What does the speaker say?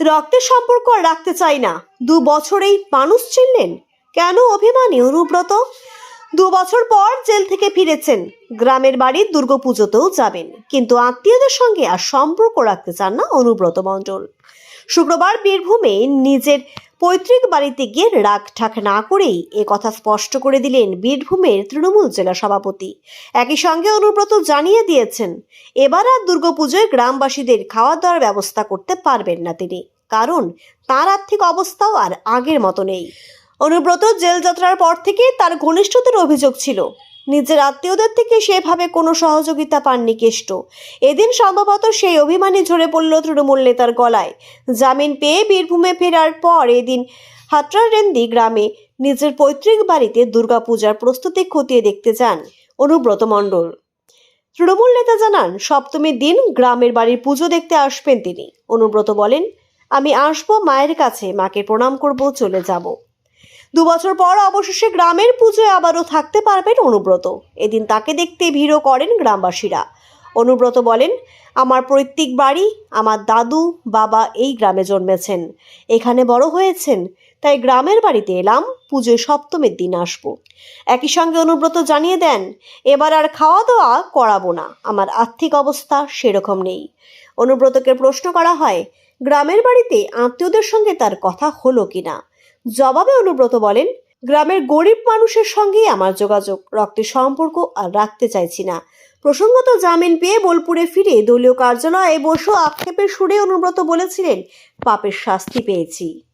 রক্তের সম্পর্ক আর রাখতে চাই না। দু বছরেই মানুষ চিনলেন, কেন অভিমানী অনুব্রত? দু বছর পর জেল থেকে ফিরেছেন, গ্রামের বাড়ির দুর্গাপুজোতেও যাবেন, কিন্তু আত্মীয়দের সঙ্গে আর সম্পর্ক রাখতে চান না অনুব্রত মণ্ডল। শুক্রবার বীরভূমে নিজের পৈতৃক বাড়িতে গিয়ে রাগ ঠাক না করেই এ কথা স্পষ্ট করে দিলেন বীরভূমের তৃণমূল জেলা সভাপতি। একই সঙ্গে অনুব্রত জানিয়ে দিয়েছেন, এবার আর দুর্গাপুজোয় গ্রামবাসীদের খাওয়া দাওয়ার ব্যবস্থা করতে পারবেন না তিনি, কারণ তার আর্থিক অবস্থাও আর আগের মতো নেই। অনুব্রত জেল যাত্রার পর থেকে তার ঘনিষ্ঠদের অভিযোগ ছিল নিজের আত্মীয়দের থেকে সেভাবে কোনো সহযোগিতা পাননি কেষ্ট। এদিন সম্ভবত সেই অভিমানী ঝরে পড়ল তৃণমূল নেতার গলায়। জামিন পেয়ে বীরভূমে ফেরার পর এদিন হাটরারেন্দি গ্রামে নিজের পৈতৃক বাড়িতে দুর্গাপূজার প্রস্তুতি খতিয়ে দেখতে যান অনুব্রত মণ্ডল। তৃণমূল নেতা জানান, সপ্তমীর দিন গ্রামের বাড়ির পুজো দেখতে আসবেন তিনি। অনুব্রত বলেন, আমি আসব, মায়ের কাছে, মাকে প্রণাম করব, চলে যাব। দু বছর পর অবশেষে গ্রামের পুজোয় আবারও থাকতে পারবেন অনুব্রত। এদিন তাকে দেখতে ভিড়ও করেন গ্রামবাসীরা। অনুব্রত বলেন, আমার পৈতৃক বাড়ি আমার দাদু, বাবা এই গ্রামে জন্মেছেন। এখানে বড় হয়েছেন, তাই গ্রামের বাড়িতে এলাম, পুজোয় সপ্তমীর দিন আসব। একই সঙ্গে অনুব্রত জানিয়ে দেন, এবার আর খাওয়া দাওয়া করাবো না, আমার আর্থিক অবস্থা সেরকম নেই। অনুব্রতকে প্রশ্ন করা হয়, গ্রামের বাড়িতে আত্মীয়দের সঙ্গে তার কথা হলো কিনা? জবাবে অনুব্রত বলেন, গ্রামের গরিব মানুষের সঙ্গেই আমার যোগাযোগ। রক্তের সম্পর্ক আর রাখতে চাইছি না। প্রসঙ্গত জামিন পেয়ে বোলপুরে ফিরে দলীয় কার্যালয়ে বসে আক্ষেপের সুরে অনুব্রত বলেছিলেন, পাপের শাস্তি পেয়েছি